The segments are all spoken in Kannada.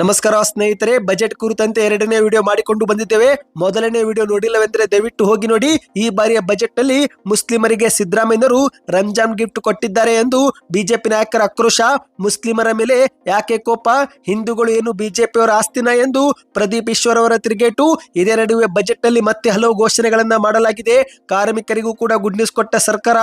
ನಮಸ್ಕಾರ ಸ್ನೇಹಿತರೆ, ಬಜೆಟ್ ಕುರಿತಂತೆ ಎರಡನೇ ವಿಡಿಯೋ ಮಾಡಿಕೊಂಡು ಬಂದಿದ್ದೇವೆ. ಮೊದಲನೇ ವಿಡಿಯೋ ನೋಡಿಲ್ಲವೆಂದರೆ ದಯವಿಟ್ಟು ಹೋಗಿ ನೋಡಿ. ಈ ಬಾರಿಯ ಬಜೆಟ್ ಅಲ್ಲಿ ಮುಸ್ಲಿಮರಿಗೆ ಸಿದ್ದರಾಮಯ್ಯರು ರಂಜಾನ್ ಗಿಫ್ಟ್ ಕೊಟ್ಟಿದ್ದಾರೆ ಎಂದು ಬಿಜೆಪಿ ನಾಯಕರ ಆಕ್ರೋಶ. ಮುಸ್ಲಿಮರ ಮೇಲೆ ಯಾಕೆ ಕೋಪ? ಹಿಂದೂಗಳು ಏನು ಬಿಜೆಪಿಯವರ ಆಸ್ತಿನ ಎಂದು ಪ್ರದೀಪ್ ಈಶ್ವರ್ ಅವರ ತಿರುಗೇಟು? ಇದೇ ನಡುವೆ ಬಜೆಟ್ನಲ್ಲಿ ಮತ್ತೆ ಹಲವು ಘೋಷಣೆಗಳನ್ನ ಮಾಡಲಾಗಿದೆ. ಕಾರ್ಮಿಕರಿಗೂ ಕೂಡ ಗುಡ್ ನ್ಯೂಸ್ ಕೊಟ್ಟ ಸರ್ಕಾರ,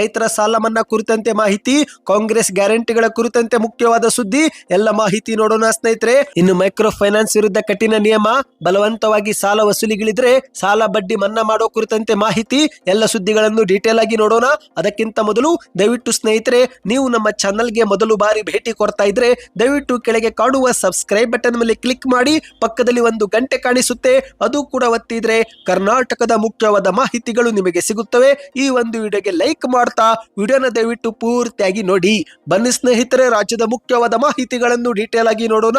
ರೈತರ ಸಾಲ ಮನ್ನಾ ಕುರಿತಂತೆ ಮಾಹಿತಿ, ಕಾಂಗ್ರೆಸ್ ಗ್ಯಾರಂಟಿಗಳ ಕುರಿತಂತೆ ಮುಖ್ಯವಾದ ಸುದ್ದಿ. ಎಲ್ಲ ಮಾಹಿತಿ ನೋಡೋಣ ಸ್ನೇಹಿತರೆ. ಇನ್ನು ಮೈಕ್ರೋ ಫೈನಾನ್ಸ್ ವಿರುದ್ಧ ಕಠಿಣ ನಿಯಮ, ಬಲವಂತವಾಗಿ ಸಾಲ ವಸೂಲಿಗಿಳಿದ್ರೆ ಸಾಲ ಬಡ್ಡಿ ಮನ್ನಾ ಮಾಡೋ ಕುರಿತಂತೆ ಮಾಹಿತಿ, ಎಲ್ಲ ಸುದ್ದಿಗಳನ್ನು ಡೀಟೇಲ್ ಆಗಿ ನೋಡೋಣ. ಅದಕ್ಕಿಂತ ಮೊದಲು ದಯವಿಟ್ಟು ಸ್ನೇಹಿತರೆ, ನೀವು ನಮ್ಮ ಚಾನಲ್ಗೆ ಮೊದಲು ಬಾರಿ ಭೇಟಿ ಕೊಡ್ತಾ ಇದ್ರೆ ದಯವಿಟ್ಟು ಕೆಳಗೆ ಕಾಣುವ ಸಬ್ಸ್ಕ್ರೈಬ್ ಬಟನ್ ಮೇಲೆ ಕ್ಲಿಕ್ ಮಾಡಿ, ಪಕ್ಕದಲ್ಲಿ ಒಂದು ಗಂಟೆ ಕಾಣಿಸುತ್ತೆ, ಅದು ಕೂಡ ಒತ್ತಿದ್ರೆ ಕರ್ನಾಟಕದ ಮುಖ್ಯವಾದ ಮಾಹಿತಿಗಳು ನಿಮಗೆ ಸಿಗುತ್ತವೆ. ಈ ಒಂದು ವಿಡಿಯೋಗೆ ಲೈಕ್ ಮಾಡ್ತಾ, ವಿಡಿಯೋನ ದಯವಿಟ್ಟು ಪೂರ್ತಿಯಾಗಿ ನೋಡಿ. ಬನ್ನಿ ಸ್ನೇಹಿತರೆ, ರಾಜ್ಯದ ಮುಖ್ಯವಾದ ಮಾಹಿತಿಗಳನ್ನು ಡೀಟೇಲ್ ಆಗಿ ನೋಡೋಣ.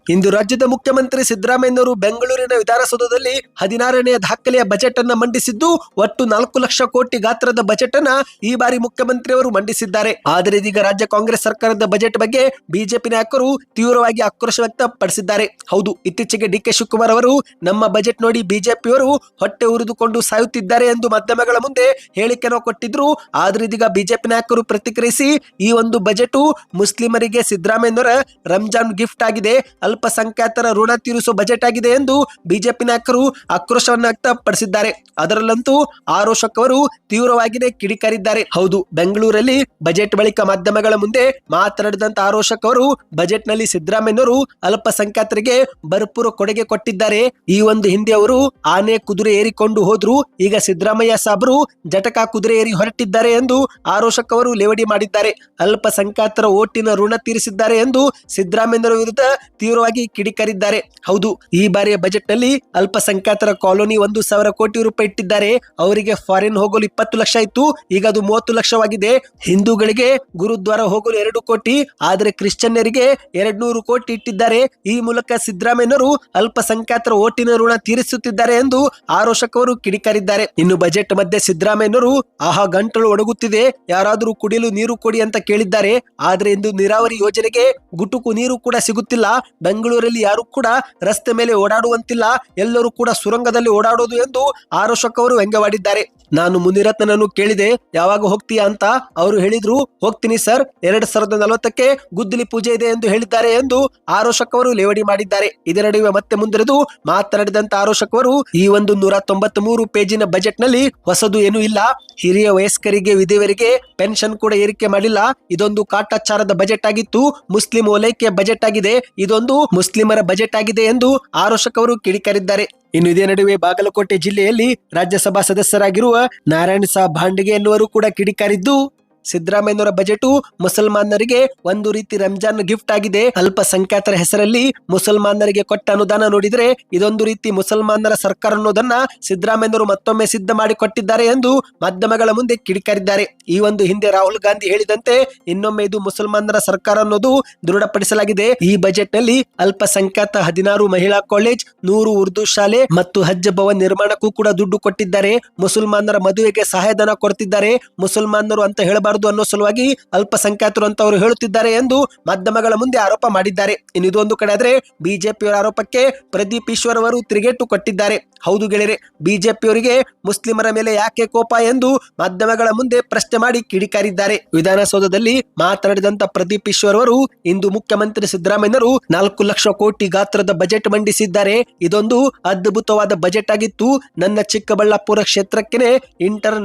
ಇಂದು ರಾಜ್ಯದ ಮುಖ್ಯಮಂತ್ರಿ ಸಿದ್ದರಾಮಯ್ಯನವರು ಬೆಂಗಳೂರಿನ ವಿಧಾನಸೌಧದಲ್ಲಿ ಹದಿನಾರನೆಯ ದಾಖಲೆಯ ಬಜೆಟ್ ಅನ್ನ ಮಂಡಿಸಿದ್ದು, ಒಟ್ಟು ನಾಲ್ಕು ಲಕ್ಷ ಕೋಟಿ ಗಾತ್ರದ ಬಜೆಟ್ ಅನ್ನ ಈ ಬಾರಿ ಮುಖ್ಯಮಂತ್ರಿಯವರು ಮಂಡಿಸಿದ್ದಾರೆ. ಆದರೆ ಇದೀಗ ರಾಜ್ಯ ಕಾಂಗ್ರೆಸ್ ಸರ್ಕಾರದ ಬಜೆಟ್ ಬಗ್ಗೆ ಬಿಜೆಪಿ ನಾಯಕರು ತೀವ್ರವಾಗಿ ಆಕ್ರೋಶ ವ್ಯಕ್ತಪಡಿಸಿದ್ದಾರೆ. ಹೌದು, ಇತ್ತೀಚೆಗೆ ಡಿ ಕೆ ಶಿವಕುಮಾರ್ ಅವರು ನಮ್ಮ ಬಜೆಟ್ ನೋಡಿ ಬಿಜೆಪಿಯವರು ಹೊಟ್ಟೆ ಉರಿದುಕೊಂಡು ಸಾಯುತ್ತಿದ್ದಾರೆ ಎಂದು ಮಾಧ್ಯಮಗಳ ಮುಂದೆ ಹೇಳಿಕೆಯನ್ನು ಕೊಟ್ಟಿದ್ರು. ಆದ್ರೆ ಇದೀಗ ಬಿಜೆಪಿ ನಾಯಕರು ಪ್ರತಿಕ್ರಿಯಿಸಿ ಈ ಒಂದು ಬಜೆಟ್ ಮುಸ್ಲಿಮರಿಗೆ ಸಿದ್ದರಾಮಯ್ಯನವರ ರಂಜಾನ್ ಗಿಫ್ಟ್ ಆಗಿದೆ. ಅಲ್ಪಸಂಖ್ಯಾತರ ಋಣ ತೀರಿಸುವ ಬಜೆಟ್ ಆಗಿದೆ ಎಂದು ಬಿಜೆಪಿ ನಾಯಕರು ಆಕ್ರೋಶವನ್ನು ವ್ಯಕ್ತಪಡಿಸಿದ್ದಾರೆ. ಅದರಲ್ಲಂತೂ ಆರೋಶಕ್ ಅವರು ತೀವ್ರವಾಗಿಯೇ ಕಿಡಿಕಾರಿದ್ದಾರೆ. ಹೌದು, ಬೆಂಗಳೂರಲ್ಲಿ ಬಜೆಟ್ ಬಳಿಕ ಮಾಧ್ಯಮಗಳ ಮುಂದೆ ಮಾತನಾಡಿದಂತ ಆರೋಶಕ್ ಅವರು ಬಜೆಟ್ನಲ್ಲಿ ಸಿದ್ದರಾಮಯ್ಯವರು ಅಲ್ಪಸಂಖ್ಯಾತರಿಗೆ ಭರ್ಪೂರ ಕೊಡುಗೆ ಕೊಟ್ಟಿದ್ದಾರೆ. ಈ ಒಂದು ಹಿಂದೆ ಅವರು ಆನೆ ಕುದುರೆ ಏರಿಕೊಂಡು ಹೋದ್ರು. ಈಗ ಸಿದ್ದರಾಮಯ್ಯ ಸಾಬ್ರು ಜಟಕ ಕುದುರೆ ಏರಿ ಹೊರಟಿದ್ದಾರೆ ಎಂದು ಆರೋಶಕ್ ಅವರು ಲೇವಡಿ ಮಾಡಿದ್ದಾರೆ. ಅಲ್ಪಸಂಖ್ಯಾತರ ಓಟಿನ ಋಣ ತೀರಿಸಿದ್ದಾರೆ ಎಂದು ಸಿದ್ದರಾಮಯ್ಯ ವಿರುದ್ಧ ತೀವ್ರವಾಗಿ ಕಿಡಿಕಾರಿದ್ದಾರೆ. ಹೌದು, ಈ ಬಾರಿಯ ಬಜೆಟ್ನಲ್ಲಿ ಅಲ್ಪಸಂಖ್ಯಾತರ ಕಾಲೋನಿ ಒಂದು ಸಾವಿರ ಕೋಟಿ ರೂಪಾಯಿ ಇಟ್ಟಿದ್ದಾರೆ. ಅವರಿಗೆ ಫಾರಿನ್ ಹೋಗಲು ಇಪ್ಪತ್ತು ಲಕ್ಷ ಇತ್ತು. ಈಗ ಅದು ಮೂವತ್ತು ಲಕ್ಷವಾಗಿದೆ. ಹಿಂದೂಗಳಿಗೆ ಗುರುದ್ವಾರ ಹೋಗಲು ಎರಡು ಕೋಟಿ, ಆದರೆ ಕ್ರಿಶ್ಚಿಯನ್ನರಿಗೆ ಎರಡ್ನೂರು ಕೋಟಿ ಇಟ್ಟಿದ್ದಾರೆ. ಈ ಮೂಲಕ ಸಿದ್ದರಾಮಯ್ಯನವರು ಅಲ್ಪಸಂಖ್ಯಾತರ ಓಟಿನ ಋಣ ತೀರಿಸುತ್ತಿದ್ದಾರೆ ಎಂದು ಆರೋಶಕ್ ಅವರು ಕಿಡಿಕಾರಿದ್ದಾರೆ. ಇನ್ನು ಬಜೆಟ್ ಮಧ್ಯೆ ಸಿದ್ದರಾಮಯ್ಯನವರು, ಆಹಾ, ಗಂಟಲು ಒಡಗುತ್ತಿದೆ ಯಾರಾದರೂ ಕುಡಿಯಲು ನೀರು ಕೊಡಿ ಅಂತ ಕೇಳಿದ್ದಾರೆ. ಆದ್ರೆ ಇಂದು ನೀರಾವರಿ ಯೋಜನೆಗೆ ಗುಟುಕು ನೀರು ಕೂಡ ಸಿಗುತ್ತಿಲ್ಲ. ಬೆಂಗಳೂರಲ್ಲಿ ಯಾರು ಕೂಡ ರಸ್ತೆ ಮೇಲೆ ಓಡಾಡುವಂತಿಲ್ಲ. ಎಲ್ಲರೂ ಕೂಡ ಸುರಂಗದಲ್ಲಿ ಓಡಾಡೋದು ಎಂದು ಆರೋಶಕ್ ಅವರು ವ್ಯಂಗ್ಯವಾಡಿದ್ದಾರೆ. ನಾನು ಮುನಿರತ್ನನನ್ನು ಕೇಳಿದೆ, ಯಾವಾಗ ಹೋಗ್ತೀಯಾ ಅಂತ ಅವರು ಹೇಳಿದ್ರು, ಹೋಗ್ತೀನಿ ಸರ್, ಎರಡ್ ಸಾವಿರದ ನಲವತ್ತಕ್ಕೆ ಗುದ್ದಲಿ ಪೂಜೆ ಇದೆ ಎಂದು ಹೇಳಿದ್ದಾರೆ ಎಂದು ಆರೋಶಕ್ ಅವರು ಲೇವಡಿ ಮಾಡಿದ್ದಾರೆ. ಇದರ ನಡುವೆ ಮತ್ತೆ ಮುಂದರೆದು ಮಾತನಾಡಿದಂತ ಆರೋಶಕ್ ಅವರು, ಈ ಒಂದು ನೂರ ತೊಂಬತ್ ಮೂರು ಪೇಜಿನ ಬಜೆಟ್ನಲ್ಲಿ ಹೊಸದು ಏನೂ ಇಲ್ಲ. ಹಿರಿಯ ವಯಸ್ಕರಿಗೆ ವಿಧವರಿಗೆ ಪೆನ್ಷನ್ ಕೂಡ ಏರಿಕೆ ಮಾಡಿಲ್ಲ. ಇದೊಂದು ಕಾಟಾಚಾರದ ಬಜೆಟ್ ಆಗಿತ್ತು. ಮುಸ್ಲಿಂ ಓಲೈಕೆ ಬಜೆಟ್ ಆಗಿದೆ. ಇದೊಂದು ಮುಸ್ಲಿಮರ ಬಜೆಟ್ ಆಗಿದೆ ಎಂದು ಆರೋಶಕ್ ಅವರು ಕಿಡಿಕಾರಿದ್ದಾರೆ. ಇನ್ನು ಇದೇ ನಡುವೆ ಬಾಗಲಕೋಟೆ ಜಿಲ್ಲೆಯಲ್ಲಿ ರಾಜ್ಯಸಭಾ ಸದಸ್ಯರಾಗಿರುವ ನಾರಾಯಣ ಸಾಬ್ ಭಾಂಡಿಗೆ ಎನ್ನುವರು ಕೂಡ ಕಿಡಿಕಾರಿದ್ದು ಸಿದ್ದರಾಮಯ್ಯನವರ ಬಜೆಟ್ ಮುಸಲ್ಮಾನರಿಗೆ ಒಂದು ರೀತಿ ರಂಜಾನ್ ಗಿಫ್ಟ್ ಆಗಿದೆ. ಅಲ್ಪಸಂಖ್ಯಾತರ ಹೆಸರಲ್ಲಿ ಮುಸಲ್ಮಾನರಿಗೆ ಕೊಟ್ಟ ಅನುದಾನ ನೋಡಿದ್ರೆ ಇದೊಂದು ರೀತಿ ಮುಸಲ್ಮಾನರ ಸರ್ಕಾರ ಅನ್ನೋದನ್ನ ಸಿದ್ದರಾಮಯ್ಯನವರು ಮತ್ತೊಮ್ಮೆ ಸಿದ್ಧ ಮಾಡಿಕೊಟ್ಟಿದ್ದಾರೆ ಎಂದು ಮಾಧ್ಯಮಗಳ ಮುಂದೆ ಕಿಡಿಕಾರಿದ್ದಾರೆ. ಈ ಒಂದು ಹಿಂದೆ ರಾಹುಲ್ ಗಾಂಧಿ ಹೇಳಿದಂತೆ ಇನ್ನೊಮ್ಮೆ ಇದು ಮುಸಲ್ಮಾನರ ಸರ್ಕಾರ ಅನ್ನೋದು ದೃಢಪಡಿಸಲಾಗಿದೆ. ಈ ಬಜೆಟ್ನಲ್ಲಿ ಅಲ್ಪಸಂಖ್ಯಾತ ಹದಿನಾರು ಮಹಿಳಾ ಕಾಲೇಜ್, ನೂರು ಉರ್ದು ಶಾಲೆ ಮತ್ತು ಹಜ್ ಭವನ್ ನಿರ್ಮಾಣಕ್ಕೂ ಕೂಡ ದುಡ್ಡು ಕೊಟ್ಟಿದ್ದಾರೆ. ಮುಸಲ್ಮಾನರ ಮದುವೆಗೆ ಸಹಾಯಧನ ಕೊಡ್ತಿದ್ದಾರೆ. ಮುಸಲ್ಮಾನರು ಅಂತ ಹೇಳಬಾರದು. ಅನ್ನೋ ಸಲುವಾಗಿ ಅಲ್ಪಸಂಖ್ಯಾತರು ಅಂತ ಅವರು ಹೇಳುತ್ತಿದ್ದಾರೆ ಎಂದು ಮಾಧ್ಯಮಗಳ ಮುಂದೆ ಆರೋಪ ಮಾಡಿದ್ದಾರೆ. ಇನ್ನು ಇದೊಂದು ಕಡೆ ಆದ್ರೆ ಬಿಜೆಪಿಯವರ ಆರೋಪಕ್ಕೆ ಪ್ರದೀಪ್ ಈಶ್ವರ್ ಅವರು ತಿರುಗೇಟು ಕೊಟ್ಟಿದ್ದಾರೆ. ಹೌದು ಗೆಳೆಯರೆ, ಬಿಜೆಪಿಯವರಿಗೆ ಮುಸ್ಲಿಮರ ಮೇಲೆ ಯಾಕೆ ಕೋಪ ಎಂದು ಮಾಧ್ಯಮಗಳ ಮುಂದೆ ಪ್ರಶ್ನೆ ಮಾಡಿ ಕಿಡಿಕಾರಿದ್ದಾರೆ. ವಿಧಾನಸೌಧದಲ್ಲಿ ಮಾತನಾಡಿದಂತ ಪ್ರದೀಪ್ ಈಶ್ವರ್ ಅವರು ಇಂದು ಮುಖ್ಯಮಂತ್ರಿ ಸಿದ್ದರಾಮಯ್ಯರು ನಾಲ್ಕು ಲಕ್ಷ ಕೋಟಿ ಗಾತ್ರದ ಬಜೆಟ್ ಮಂಡಿಸಿದ್ದಾರೆ. ಇದೊಂದು ಅದ್ಭುತವಾದ ಬಜೆಟ್ ಆಗಿತ್ತು. ನನ್ನ ಚಿಕ್ಕಬಳ್ಳಾಪುರ ಕ್ಷೇತ್ರಕ್ಕೆ ಇಂಟರ್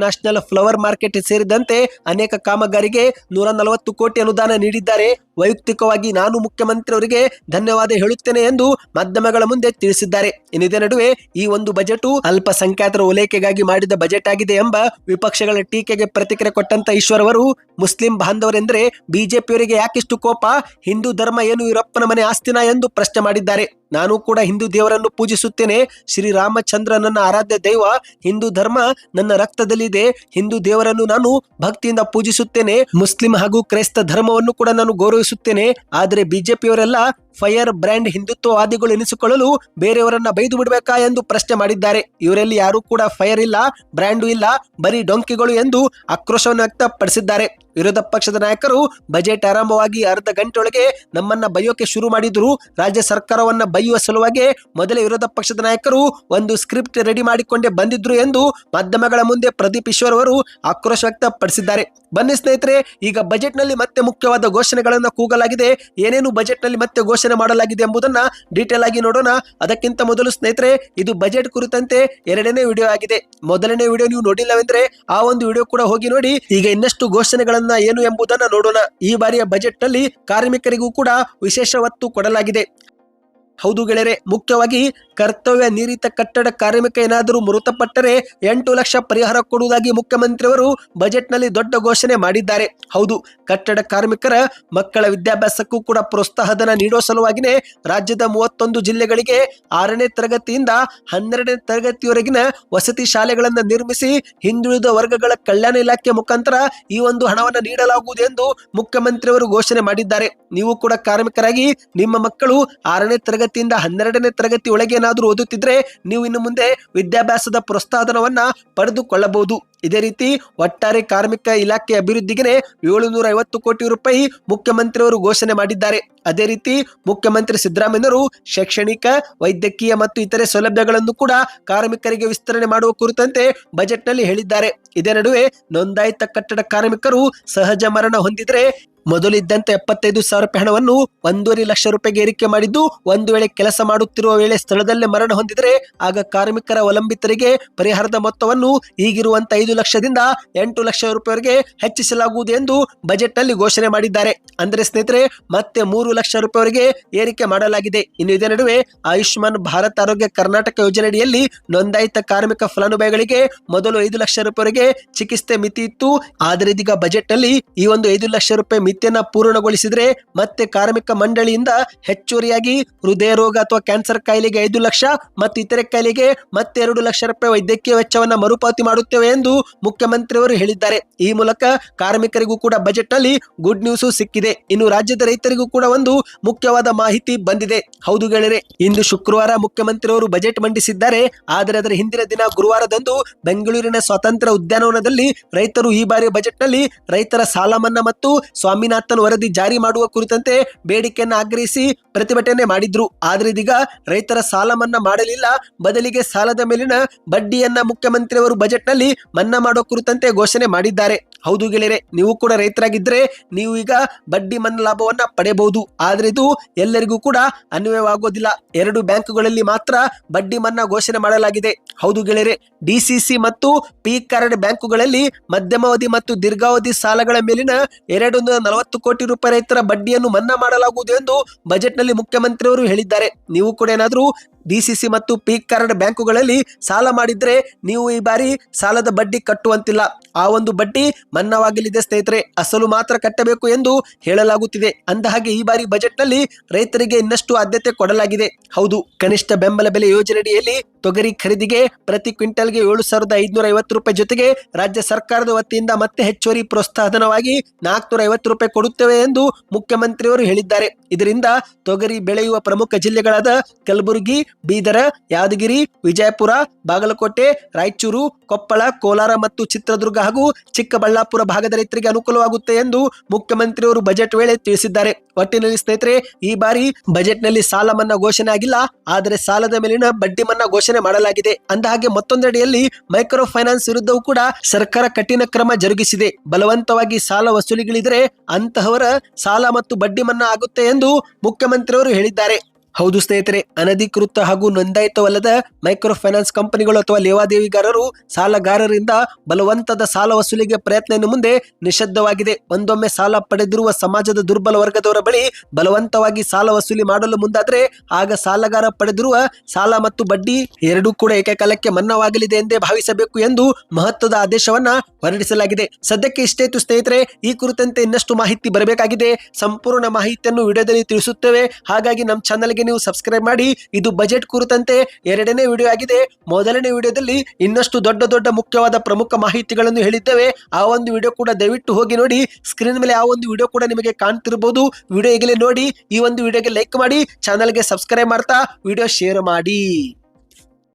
ಫ್ಲವರ್ ಮಾರ್ಕೆಟ್ ಸೇರಿದಂತೆ ಅನೇಕ ಕಾಮಗಾರಿಗೆ ನೂರ ನಲವತ್ತು ಕೋಟಿ ಅನುದಾನ ನೀಡಿದ್ದಾರೆ. ವೈಯಕ್ತಿಕವಾಗಿ ನಾನು ಮುಖ್ಯಮಂತ್ರಿಯವರಿಗೆ ಧನ್ಯವಾದ ಹೇಳುತ್ತೇನೆ ಎಂದು ಮಾಧ್ಯಮಗಳ ಮುಂದೆ ತಿಳಿಸಿದ್ದಾರೆ. ಇನ್ನಿದೇ ನಡುವೆ ಈ ಒಂದು ಬಜೆಟ್ ಅಲ್ಪಸಂಖ್ಯಾತರ ಓಲೈಕೆಗಾಗಿ ಮಾಡಿದ ಬಜೆಟ್ ಆಗಿದೆ ಎಂಬ ವಿಪಕ್ಷಗಳ ಟೀಕೆಗೆ ಪ್ರತಿಕ್ರಿಯೆ ಕೊಟ್ಟಂತ ಈಶ್ವರ್ ಅವರು, ಮುಸ್ಲಿಂ ಬಾಂಧವರೆಂದರೆ ಬಿಜೆಪಿಯವರಿಗೆ ಯಾಕಿಷ್ಟು ಕೋಪ? ಹಿಂದೂ ಧರ್ಮ ಏನು ಯೂರಪ್ಪನ ಮನೆ ಆಸ್ತಿನ? ಎಂದು ಪ್ರಶ್ನೆ ಮಾಡಿದ್ದಾರೆ. ನಾನು ಕೂಡ ಹಿಂದೂ ದೇವರನ್ನು ಪೂಜಿಸುತ್ತೇನೆ. ಶ್ರೀರಾಮಚಂದ್ರ ನನ್ನ ಆರಾಧ್ಯ ದೈವ, ಹಿಂದೂ ಧರ್ಮ ನನ್ನ ರಕ್ತದಲ್ಲಿದೆ. ಹಿಂದೂ ದೇವರನ್ನು ನಾನು ಭಕ್ತಿಯಿಂದ ಪೂಜಿಸುತ್ತೇನೆ. ಮುಸ್ಲಿಂ ಹಾಗೂ ಕ್ರೈಸ್ತ ಧರ್ಮವನ್ನು ಕೂಡ ನಾನು ಗೌರವಿಸುತ್ತೇನೆ. ಆದರೆ ಬಿಜೆಪಿಯವರೆಲ್ಲ ಫೈರ್ ಬ್ರ್ಯಾಂಡ್ ಹಿಂದುತ್ವವಾದಿಗಳು ಎನಿಸಿಕೊಳ್ಳಲು ಬೇರೆಯವರನ್ನ ಬೈದು ಬಿಡಬೇಕಾ ಎಂದು ಪ್ರಶ್ನೆ ಮಾಡಿದ್ದಾರೆ. ಇವರಲ್ಲಿ ಯಾರೂ ಕೂಡ ಫೈರ್ ಇಲ್ಲ, ಬ್ರ್ಯಾಂಡು ಇಲ್ಲ, ಬರೀ ಡೊಂಕಿಗಳು ಎಂದು ಆಕ್ರೋಶವನ್ನು ವ್ಯಕ್ತಪಡಿಸಿದ್ದಾರೆ. ವಿರೋಧ ಪಕ್ಷದ ನಾಯಕರು ಬಜೆಟ್ ಆರಂಭವಾಗಿ ಅರ್ಧ ಗಂಟೆಯೊಳಗೆ ನಮ್ಮನ್ನ ಬೈಯೋಕೆ ಶುರು ಮಾಡಿದ್ರು. ರಾಜ್ಯ ಸರ್ಕಾರವನ್ನ ಬೈಯುವ ಸಲುವಾಗಿ ಮೊದಲೇ ವಿರೋಧ ಪಕ್ಷದ ನಾಯಕರು ಒಂದು ಸ್ಕ್ರಿಪ್ಟ್ ರೆಡಿ ಮಾಡಿಕೊಂಡೇ ಬಂದಿದ್ರು ಎಂದು ಮಾಧ್ಯಮಗಳ ಮುಂದೆ ಪ್ರದೀಪ್ ಈಶ್ವರ್ ಅವರು ಆಕ್ರೋಶ ವ್ಯಕ್ತಪಡಿಸಿದ್ದಾರೆ. ಬನ್ನಿ ಸ್ನೇಹಿತರೆ, ಈಗ ಬಜೆಟ್ನಲ್ಲಿ ಮತ್ತೆ ಮುಖ್ಯವಾದ ಘೋಷಣೆಗಳನ್ನ ಕೂಗಲಾಗಿದೆ. ಏನೇನು ಬಜೆಟ್ನಲ್ಲಿ ಮತ್ತೆ ಘೋಷಣೆ ಮಾಡಲಾಗಿದೆ ಎಂಬುದನ್ನ ಡೀಟೇಲ್ ಆಗಿ ನೋಡೋಣ. ಅದಕ್ಕಿಂತ ಮೊದಲು ಸ್ನೇಹಿತರೆ, ಇದು ಬಜೆಟ್ ಕುರಿತಂತೆ ಎರಡನೇ ವಿಡಿಯೋ ಆಗಿದೆ. ಮೊದಲನೇ ವಿಡಿಯೋ ನೀವು ನೋಡಿಲ್ಲವೆಂದ್ರೆ ಆ ಒಂದು ವಿಡಿಯೋ ಕೂಡ ಹೋಗಿ ನೋಡಿ. ಈಗ ಇನ್ನಷ್ಟು ಘೋಷಣೆಗಳನ್ನ ಏನು ಎಂಬುದನ್ನ ನೋಡೋಣ. ಈ ಬಾರಿಯ ಬಜೆಟ್ನಲ್ಲಿ ಕಾರ್ಮಿಕರಿಗೂ ಕೂಡ ವಿಶೇಷ ಒತ್ತು ಕೊಡಲಾಗಿದೆ. ಹೌದು ಗೆಳೆಯರೆ, ಮುಖ್ಯವಾಗಿ ಕರ್ತವ್ಯ ನೀರಿತ ಕಟ್ಟಡ ಕಾರ್ಮಿಕ ಏನಾದರೂ ಮೃತಪಟ್ಟರೆ ಎಂಟು ಲಕ್ಷ ಪರಿಹಾರ ಕೊಡುವುದಾಗಿ ಮುಖ್ಯಮಂತ್ರಿಯವರು ಬಜೆಟ್ನಲ್ಲಿ ದೊಡ್ಡ ಘೋಷಣೆ ಮಾಡಿದ್ದಾರೆ. ಹೌದು, ಕಟ್ಟಡ ಕಾರ್ಮಿಕರ ಮಕ್ಕಳ ವಿದ್ಯಾಭ್ಯಾಸಕ್ಕೂ ಕೂಡ ಪ್ರೋತ್ಸಾಹಧನ ನೀಡುವ ಸಲುವಾಗಿನೇ ರಾಜ್ಯದ ಮೂವತ್ತೊಂದು ಜಿಲ್ಲೆಗಳಿಗೆ ಆರನೇ ತರಗತಿಯಿಂದ ಹನ್ನೆರಡನೇ ತರಗತಿಯವರೆಗಿನ ವಸತಿ ಶಾಲೆಗಳನ್ನು ನಿರ್ಮಿಸಿ ಹಿಂದುಳಿದ ವರ್ಗಗಳ ಕಲ್ಯಾಣ ಇಲಾಖೆ ಮುಖಾಂತರ ಈ ಒಂದು ಹಣವನ್ನು ನೀಡಲಾಗುವುದು ಎಂದು ಮುಖ್ಯಮಂತ್ರಿಯವರು ಘೋಷಣೆ ಮಾಡಿದ್ದಾರೆ. ನೀವು ಕೂಡ ಕಾರ್ಮಿಕರಾಗಿ ನಿಮ್ಮ ಮಕ್ಕಳು ಆರನೇ ತರಗತಿಯಿಂದ ಹನ್ನೆರಡನೇ ತರಗತಿ ಒಳಗೆ ಏನಾದರೂ ಓದುತ್ತಿದ್ರೆ ನೀವು ಇನ್ನು ಮುಂದೆ ವಿದ್ಯಾಭ್ಯಾಸದ ಪ್ರೋತ್ಸಾಹನವನ್ನು ಪಡೆದುಕೊಳ್ಳಬಹುದು. ಇದೇ ರೀತಿ ಒಟ್ಟಾರೆ ಕಾರ್ಮಿಕ ಇಲಾಖೆ ಅಭಿವೃದ್ಧಿಗೆ ಏಳುನೂರ ಐವತ್ತು ಕೋಟಿ ರೂಪಾಯಿ ಮುಖ್ಯಮಂತ್ರಿಯವರು ಘೋಷಣೆ ಮಾಡಿದ್ದಾರೆ. ಅದೇ ರೀತಿ ಮುಖ್ಯಮಂತ್ರಿ ಸಿದ್ದರಾಮಯ್ಯವರು ಶೈಕ್ಷಣಿಕ, ವೈದ್ಯಕೀಯ ಮತ್ತು ಇತರೆ ಸೌಲಭ್ಯಗಳನ್ನು ಕೂಡ ಕಾರ್ಮಿಕರಿಗೆ ವಿಸ್ತರಣೆ ಮಾಡುವ ಕುರಿತಂತೆ ಬಜೆಟ್ನಲ್ಲಿ ಹೇಳಿದ್ದಾರೆ. ಇದೇ ನಡುವೆ ನೋಂದಾಯಿತ ಕಟ್ಟಡ ಕಾರ್ಮಿಕರು ಸಹಜ ಮರಣ ಹೊಂದಿದ್ರೆ ಮೊದಲಿದ್ದಂತೆ ಎಪ್ಪತ್ತೈದು ಸಾವಿರ ರೂಪಾಯಿ ಹಣವನ್ನು ಒಂದೂವರೆ ಲಕ್ಷ ರೂಪಾಯಿಗೆ ಏರಿಕೆ ಮಾಡಿದ್ದು ಒಂದು ವೇಳೆ ಕೆಲಸ ಮಾಡುತ್ತಿರುವ ವೇಳೆ ಸ್ಥಳದಲ್ಲೇ ಮರಣ ಹೊಂದಿದರೆ ಆಗ ಕಾರ್ಮಿಕರ ಅವಲಂಬಿತರಿಗೆ ಪರಿಹಾರದ ಮೊತ್ತವನ್ನು ಈಗಿರುವಂತ ಐದು ಲಕ್ಷದಿಂದ ಎಂಟು ಲಕ್ಷ ರೂಪಾಯಿವರೆಗೆ ಹೆಚ್ಚಿಸಲಾಗುವುದು ಎಂದು ಬಜೆಟ್ನಲ್ಲಿ ಘೋಷಣೆ ಮಾಡಿದ್ದಾರೆ. ಅಂದರೆ ಸ್ನೇಹಿತರೆ, ಮತ್ತೆ ಮೂರು ಲಕ್ಷ ರೂಪಾಯಿವರೆಗೆ ಏರಿಕೆ ಮಾಡಲಾಗಿದೆ. ಇನ್ನು ಇದೇ ನಡುವೆ ಆಯುಷ್ಮಾನ್ ಭಾರತ್ ಆರೋಗ್ಯ ಕರ್ನಾಟಕ ಯೋಜನೆಯಡಿಯಲ್ಲಿ ನೋಂದಾಯಿತ ಕಾರ್ಮಿಕ ಫಲಾನುಭವಿಗಳಿಗೆ ಮೊದಲು ಐದು ಲಕ್ಷ ರೂಪಾಯಿವರೆಗೆ ಚಿಕಿತ್ಸೆ ಮಿತಿ ಇತ್ತು. ಆದರೆ ಇದೀಗ ಬಜೆಟ್ನಲ್ಲಿ ಈ ಒಂದು ಐದು ಲಕ್ಷ ರೂಪಾಯಿ ಮಿತಿಯನ್ನ ಪೂರ್ಣಗೊಳಿಸಿದ್ರೆ ಮತ್ತೆ ಕಾರ್ಮಿಕ ಮಂಡಳಿಯಿಂದ ಹೆಚ್ಚುವರಿಯಾಗಿ ಹೃದಯ ರೋಗ ಅಥವಾ ಕ್ಯಾನ್ಸರ್ ಕಾಯಿಲೆಗೆ ಐದು ಲಕ್ಷ ಮತ್ತು ಇತರೆ ಕಾಯಿಲೆಗೆ ಮತ್ತೆ ಎರಡು ಲಕ್ಷ ರೂಪಾಯಿ ವೈದ್ಯಕೀಯ ವೆಚ್ಚವನ್ನ ಮರುಪಾವತಿ ಮಾಡುತ್ತೇವೆ ಎಂದು ಮುಖ್ಯಮಂತ್ರಿಯವರು ಹೇಳಿದ್ದಾರೆ. ಈ ಮೂಲಕ ಕಾರ್ಮಿಕರಿಗೂ ಕೂಡ ಬಜೆಟ್ನಲ್ಲಿ ಗುಡ್ ನ್ಯೂಸ್ ಸಿಕ್ಕಿದೆ. ಇನ್ನು ರಾಜ್ಯದ ರೈತರಿಗೂ ಕೂಡ ಒಂದು ಮುಖ್ಯವಾದ ಮಾಹಿತಿ ಬಂದಿದೆ. ಹೌದು ಗೆಳೆಯರೆ, ಇಂದು ಶುಕ್ರವಾರ ಮುಖ್ಯಮಂತ್ರಿಯವರು ಬಜೆಟ್ ಮಂಡಿಸಿದ್ದಾರೆ. ಆದರೆ ಅದರ ಹಿಂದಿನ ದಿನ ಗುರುವಾರದಂದು ಬೆಂಗಳೂರಿನ ಸ್ವಾತಂತ್ರ್ಯ ಉದ್ಯಾನವನದಲ್ಲಿ ರೈತರು ಈ ಬಾರಿ ಬಜೆಟ್ನಲ್ಲಿ ರೈತರ ಸಾಲ ಮನ್ನಾ ಮತ್ತು ಸ್ವಾಮಿನಾಥನ್ ವರದಿ ಜಾರಿ ಮಾಡುವ ಕುರಿತಂತೆ ಬೇಡಿಕೆಯನ್ನು ಆಗ್ರಹಿಸಿ ಪ್ರತಿಭಟನೆ ಮಾಡಿದ್ರು. ಆದ್ರೆ ಇದೀಗ ರೈತರ ಸಾಲ ಮನ್ನಾ ಮಾಡಲಿಲ್ಲ. ಬದಲಿಗೆ ಸಾಲದ ಮೇಲಿನ ಬಡ್ಡಿಯನ್ನ ಮುಖ್ಯಮಂತ್ರಿಯವರು ಬಜೆಟ್ನಲ್ಲಿ ಮನ್ನಾ ಮಾಡುವ ಕುರಿತಂತೆ ಘೋಷಣೆ ಮಾಡಿದ್ದಾರೆ. ಹೌದು ಗೆಳೆಯರೆ, ನೀವು ಕೂಡ ರೈತರಾಗಿದ್ರೆ ನೀವು ಈಗ ಬಡ್ಡಿ ಮನ್ನಾ ಲಾಭವನ್ನ ಪಡೆಯಬಹುದು ಆದ್ರೆ ಇದು ಎಲ್ಲರಿಗೂ ಕೂಡ ಅನ್ವಯವಾಗೋದಿಲ್ಲ. ಎರಡು ಬ್ಯಾಂಕುಗಳಲ್ಲಿ ಮಾತ್ರ ಬಡ್ಡಿ ಮನ್ನಾ ಘೋಷಣೆ ಮಾಡಲಾಗಿದೆ. ಹೌದು ಗೆಳೆಯರೆ ಡಿಸಿಸಿ ಮತ್ತು ಪಿ ಕಾರ್ಡ್ ಬ್ಯಾಂಕುಗಳಲ್ಲಿ ಮಧ್ಯಮಾವಧಿ ಮತ್ತು ದೀರ್ಘಾವಧಿ ಸಾಲಗಳ ಮೇಲಿನ ಎರಡು ನಲವತ್ತು ಕೋಟಿ ರೂಪಾಯಿ ರೈತರ ಬಡ್ಡಿಯನ್ನು ಮನ್ನಾ ಮಾಡಲಾಗುವುದು ಎಂದು ಬಜೆಟ್ನಲ್ಲಿ ಮುಖ್ಯಮಂತ್ರಿಯವರು ಹೇಳಿದ್ದಾರೆ. ನೀವು ಕೂಡ ಏನಾದರೂ ಡಿಸಿಸಿ ಮತ್ತು ಪೀಕ್ ಕಾರ್ಡ್ ಬ್ಯಾಂಕುಗಳಲ್ಲಿ ಸಾಲ ಮಾಡಿದ್ರೆ ನೀವು ಈ ಬಾರಿ ಸಾಲದ ಬಡ್ಡಿ ಕಟ್ಟುವಂತಿಲ್ಲ. ಆ ಒಂದು ಬಡ್ಡಿ ಮನ್ನಾವಾಗಲಿದೆ ಸ್ನೇಹಿತರೆ. ಅಸಲು ಮಾತ್ರ ಕಟ್ಟಬೇಕು ಎಂದು ಹೇಳಲಾಗುತ್ತಿದೆ. ಅಂದಹಾಗೆ ಈ ಬಾರಿ ಬಜೆಟ್ನಲ್ಲಿ ರೈತರಿಗೆ ಇನ್ನಷ್ಟು ಆದ್ಯತೆ ಕೊಡಲಾಗಿದೆ. ಹೌದು, ಕನಿಷ್ಠ ಬೆಂಬಲ ಬೆಲೆ ಯೋಜನೆಯಡಿಯಲ್ಲಿ ತೊಗರಿ ಖರೀದಿಗೆ ಪ್ರತಿ ಕ್ವಿಂಟಲ್ಗೆ ಏಳು ಸಾವಿರದ ಐದುನೂರ ಐವತ್ತು ರೂಪಾಯಿ ಜೊತೆಗೆ ರಾಜ್ಯ ಸರ್ಕಾರದ ವತಿಯಿಂದ ಮತ್ತೆ ಹೆಚ್ಚುವರಿ ಪ್ರೋತ್ಸಾಹಧನವಾಗಿ ನಾಲ್ಕುನೂರ ಐವತ್ತು ರೂಪಾಯಿ ಕೊಡುತ್ತೇವೆ ಎಂದು ಮುಖ್ಯಮಂತ್ರಿಯವರು ಹೇಳಿದ್ದಾರೆ. ಇದರಿಂದ ತೊಗರಿ ಬೆಳೆಯುವ ಪ್ರಮುಖ ಜಿಲ್ಲೆಗಳಾದ ಕಲಬುರಗಿ, ಬೀದರ, ಯಾದಗಿರಿ, ವಿಜಯಪುರ, ಬಾಗಲಕೋಟೆ, ರಾಯಚೂರು ಕೊಪ್ಪಳ, ಕೋಲಾರ ಮತ್ತು ಚಿತ್ರದುರ್ಗ ಹಾಗೂ ಚಿಕ್ಕಬಳ್ಳಾಪುರ ಭಾಗದ ರೈತರಿಗೆ ಅನುಕೂಲವಾಗುತ್ತೆ ಎಂದು ಮುಖ್ಯಮಂತ್ರಿಯವರು ಬಜೆಟ್ ವೇಳೆ ತಿಳಿಸಿದ್ದಾರೆ. ಒಟ್ಟಿನಲ್ಲಿ ಸ್ನೇಹಿತರೆ, ಈ ಬಾರಿ ಬಜೆಟ್ನಲ್ಲಿ ಸಾಲ ಮನ್ನಾ ಘೋಷಣೆ ಆಗಿಲ್ಲ, ಆದರೆ ಸಾಲದ ಮೇಲಿನ ಬಡ್ಡಿ ಮನ್ನಾ ಘೋಷಣೆ ಮಾಡಲಾಗಿದೆ. ಅಂದಹಾಗೆ ಮತ್ತೊಂದೆಡೆಯಲ್ಲಿ ಮೈಕ್ರೋ ಫೈನಾನ್ಸ್ ವಿರುದ್ಧವೂ ಕೂಡ ಸರ್ಕಾರ ಕಠಿಣ ಕ್ರಮ ಜರುಗಿಸಿದೆ. ಬಲವಂತವಾಗಿ ಸಾಲ ವಸೂಲಿಗಳಿದ್ರೆ ಅಂತಹವರ ಸಾಲ ಮತ್ತು ಬಡ್ಡಿ ಮನ್ನಾ ಆಗುತ್ತೆ ಎಂದು ಮುಖ್ಯಮಂತ್ರಿಯವರು ಹೇಳಿದ್ದಾರೆ. ಹೌದು ಸ್ನೇಹಿತರೆ, ಅನಧಿಕೃತ ಹಾಗೂ ನೋಂದಾಯಿತವಲ್ಲದ ಮೈಕ್ರೋ ಫೈನಾನ್ಸ್ ಕಂಪನಿಗಳು ಅಥವಾ ಲೇವಾದೇವಿಗಾರರು ಸಾಲಗಾರರಿಂದ ಬಲವಂತದ ಸಾಲ ವಸೂಲಿಗೆ ಪ್ರಯತ್ನ ಮುಂದೆ ನಿಷಿದ್ಧವಾಗಿದೆ ಒಂದೊಮ್ಮೆ ಸಾಲ ಪಡೆದಿರುವ ಸಮಾಜದ ದುರ್ಬಲ ವರ್ಗದವರ ಬಳಿ ಬಲವಂತವಾಗಿ ಸಾಲ ವಸೂಲಿ ಮಾಡಲು ಮುಂದಾದರೆ ಆಗ ಸಾಲಗಾರ ಪಡೆದಿರುವ ಸಾಲ ಮತ್ತು ಬಡ್ಡಿ ಎರಡೂ ಕೂಡ ಏಕಕಾಲಕ್ಕೆ ಮನ್ನಾವಾಗಲಿದೆ ಎಂದೇ ಭಾವಿಸಬೇಕು ಎಂದು ಮಹತ್ವದ ಆದೇಶವನ್ನ ಹೊರಡಿಸಲಾಗಿದೆ. ಸದ್ಯಕ್ಕೆ ಇಷ್ಟೇತು ಸ್ನೇಹಿತರೆ, ಈ ಕುರಿತಂತೆ ಇನ್ನಷ್ಟು ಮಾಹಿತಿ ಬರಬೇಕಾಗಿದೆ. ಸಂಪೂರ್ಣ ಮಾಹಿತಿಯನ್ನು ವಿಡಿಯೋದಲ್ಲಿ ತಿಳಿಸುತ್ತೇವೆ. ಹಾಗಾಗಿ ನಮ್ಮ ಚಾನಲ್ಗೆ ನೀವು ಸಬ್ಸ್ಕ್ರೈಬ್ ಮಾಡಿ, ಇದು ಬಜೆಟ್ ಕುರಿತಂತೆ ಎರಡನೇ ವಿಡಿಯೋ ಆಗಿದೆ. ಮೊದಲನೇ ವಿಡಿಯೋದಲ್ಲಿ ಇನ್ನಷ್ಟು ದೊಡ್ಡ ದೊಡ್ಡ ಮುಖ್ಯವಾದ ಪ್ರಮುಖ ಮಾಹಿತಿಗಳನ್ನು ಹೇಳಿದ್ದೇವೆ. ಆ ಒಂದು ವಿಡಿಯೋ ಕೂಡ ದಯವಿಟ್ಟು ಹೋಗಿ ನೋಡಿ. ಸ್ಕ್ರೀನ್ ಮೇಲೆ ಆ ಒಂದು ವಿಡಿಯೋ ಕೂಡ ನಿಮಗೆ ಕಾಣ್ತಿರ್ಬೋದು. ವಿಡಿಯೋ ಈಗಲೇ ನೋಡಿ. ಈ ಒಂದು ವಿಡಿಯೋಗೆ ಲೈಕ್ ಮಾಡಿ. ಚಾನಲ್ಗೆ ಸಬ್ಸ್ಕ್ರೈಬ್ ಮಾಡ್ತಾ ವಿಡಿಯೋ ಶೇರ್ ಮಾಡಿ.